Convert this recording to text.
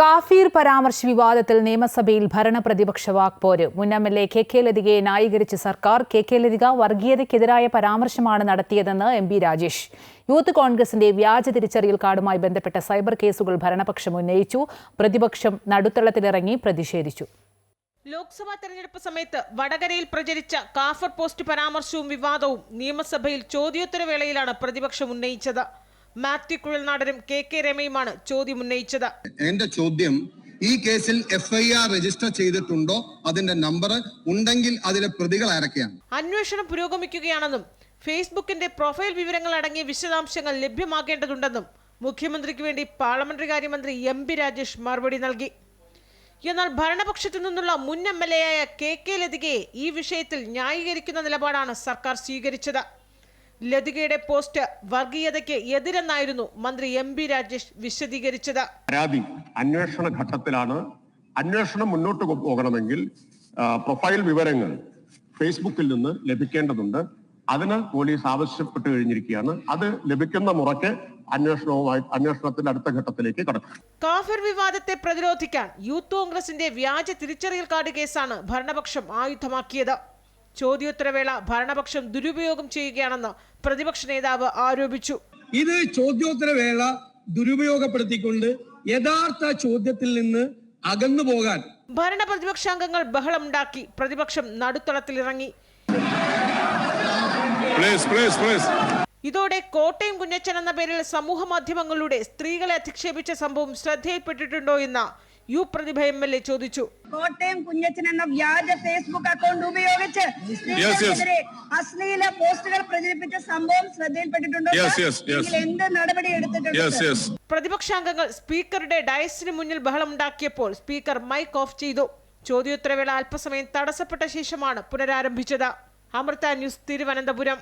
കാഫീർ പരാമർശ വിവാദത്തിൽ നിയമസഭയിൽ ഭരണ പ്രതിപക്ഷ വാക്പോര്. മുൻ M L A K K ലതികയെ ന്യായീകരിച്ച സർക്കാർ കെ കെ ലതിക വർഗീയതയ്ക്കെതിരായ പരാമർശമാണ് നടത്തിയതെന്ന് എം പി രാജേഷ്. യൂത്ത് കോൺഗ്രസിന്റെ വ്യാജ തിരിച്ചറിയൽ കാർഡുമായി ബന്ധപ്പെട്ട സൈബർ കേസുകൾ ഭരണപക്ഷം ഉന്നയിച്ചു. പ്രതിപക്ഷം നടുത്തളത്തിലിറങ്ങി പ്രതിഷേധിച്ചു. ലോക്സഭാ തെരഞ്ഞെടുപ്പ് സമയത്ത് വടകരയിൽ പ്രചരിച്ച കാഫർ പോസ്റ്റ് പരാമർശവും വിവാദവും നിയമസഭയിൽ ചോദ്യോത്തരവേളയിലാണ് പ്രതിപക്ഷം ഉന്നയിച്ചത്. മാത്യു കുഴൽനാടനും കെ കെ രമയുമാണ് ചോദ്യം ഉന്നയിച്ചത് എന്റെ ചോദ്യം ഈ കേസിൽ എഫ്ഐആർ രജിസ്റ്റർ ചെയ്തിട്ടുണ്ടോ? അതിന്റെ നമ്പർ ഉണ്ടെങ്കിൽ അതിലെ പ്രതികൾ ആരൊക്കെയാണ്? അന്വേഷണം പുരോഗമിക്കുകയാണെന്നും ഫേസ്ബുക്കിന്റെ പ്രൊഫൈൽ വിവരങ്ങൾ അടങ്ങിയ വിശദാംശങ്ങൾ ലഭ്യമാക്കേണ്ടതുണ്ടെന്നും മുഖ്യമന്ത്രിക്ക് വേണ്ടി പാർലമെന്ററി കാര്യമന്ത്രി എം പി രാജേഷ് മറുപടി നൽകി. എന്നാൽ ഭരണപക്ഷത്തു നിന്നുള്ള മുൻ എം എൽ എ ആയ കെ കെ ലതികയെ ഈ വിഷയത്തിൽ ന്യായീകരിക്കുന്ന നിലപാടാണ് സർക്കാർ സ്വീകരിച്ചത്. ലതികയുടെ പോസ്റ്റ് വർഗീയതയ്ക്ക് എതിരെന്നായിരുന്നു മന്ത്രി എം പി രാജേഷ് വിശദീകരിച്ചത്. പരാതി അന്വേഷണ ഘട്ടത്തിലാണ്. അന്വേഷണം മുന്നോട്ട് പോകണമെങ്കിൽ പ്രൊഫൈൽ വിവരങ്ങൾ ഫേസ്ബുക്കിൽ നിന്ന് ലഭിക്കേണ്ടതുണ്ട്. അതിന് പോലീസ് ആവശ്യപ്പെട്ട് കഴിഞ്ഞിരിക്കുകയാണ്. അത് ലഭിക്കുന്ന മുറയ്ക്ക് അന്വേഷണവുമായി അന്വേഷണത്തിന്റെ അടുത്ത ഘട്ടത്തിലേക്ക് കടക്കും. കാഫിർ വിവാദത്തെ പ്രതിരോധിക്കാൻ യൂത്ത് കോൺഗ്രസിന്റെ വ്യാജ തിരിച്ചറിയൽ കാർഡ് കേസാണ് ഭരണപക്ഷം ആയുധമാക്കിയത്. ചോദ്യോത്തരവേള ഭരണപക്ഷം ദുരുപയോഗം ചെയ്യുകയാണെന്ന് പ്രതിപക്ഷ നേതാവ് ആരോപിച്ചു. ഇത് ചോദ്യോത്തരവേള ദുരുപയോഗപ്പെടുത്തിക്കൊണ്ട് യഥാർത്ഥ ചോദ്യത്തിൽ നിന്ന് അകന്നു പോകാൻ. ഭരണ പ്രതിപക്ഷാംഗങ്ങൾ ബഹളമുണ്ടാക്കി. പ്രതിപക്ഷം നടുത്തളത്തിലിറങ്ങി. Please, please, please. ഇതോടെ കോട്ടയം കുഞ്ഞച്ചൻ എന്ന പേരിൽ സമൂഹ മാധ്യമങ്ങളിലൂടെ സ്ത്രീകളെ അധിക്ഷേപിച്ച സംഭവം ശ്രദ്ധയിൽപ്പെട്ടിട്ടുണ്ടോ എന്ന് U Prathibha M L A ചോദിച്ചു. കോട്ടയം കുഞ്ഞച്ചൻ എന്ന വ്യാജ ഫേസ്ബുക്ക് അക്കൗണ്ട് ഉപയോഗിച്ച് സ്ത്രീകൾക്കെതിരെ അശ്ലീല പോസ്റ്റുകൾ പ്രചരിപ്പിച്ച സംഭവം ശ്രദ്ധയിൽപ്പെട്ടിട്ടുണ്ടോ? എന്ത് നടപടി എടുത്തിട്ടുണ്ട്. പ്രതിപക്ഷാംഗങ്ങൾ സ്പീക്കറുടെ ഡയസിന് മുന്നിൽ ബഹളമുണ്ടാക്കിയപ്പോൾ സ്പീക്കർ മൈക്ക് ഓഫ് ചെയ്തു. ചോദ്യോത്തരവേള അല്പസമയം തടസ്സപ്പെട്ട ശേഷമാണ് പുനരാരംഭിച്ചത്. അമൃത ന്യൂസ് തിരുവനന്തപുരം.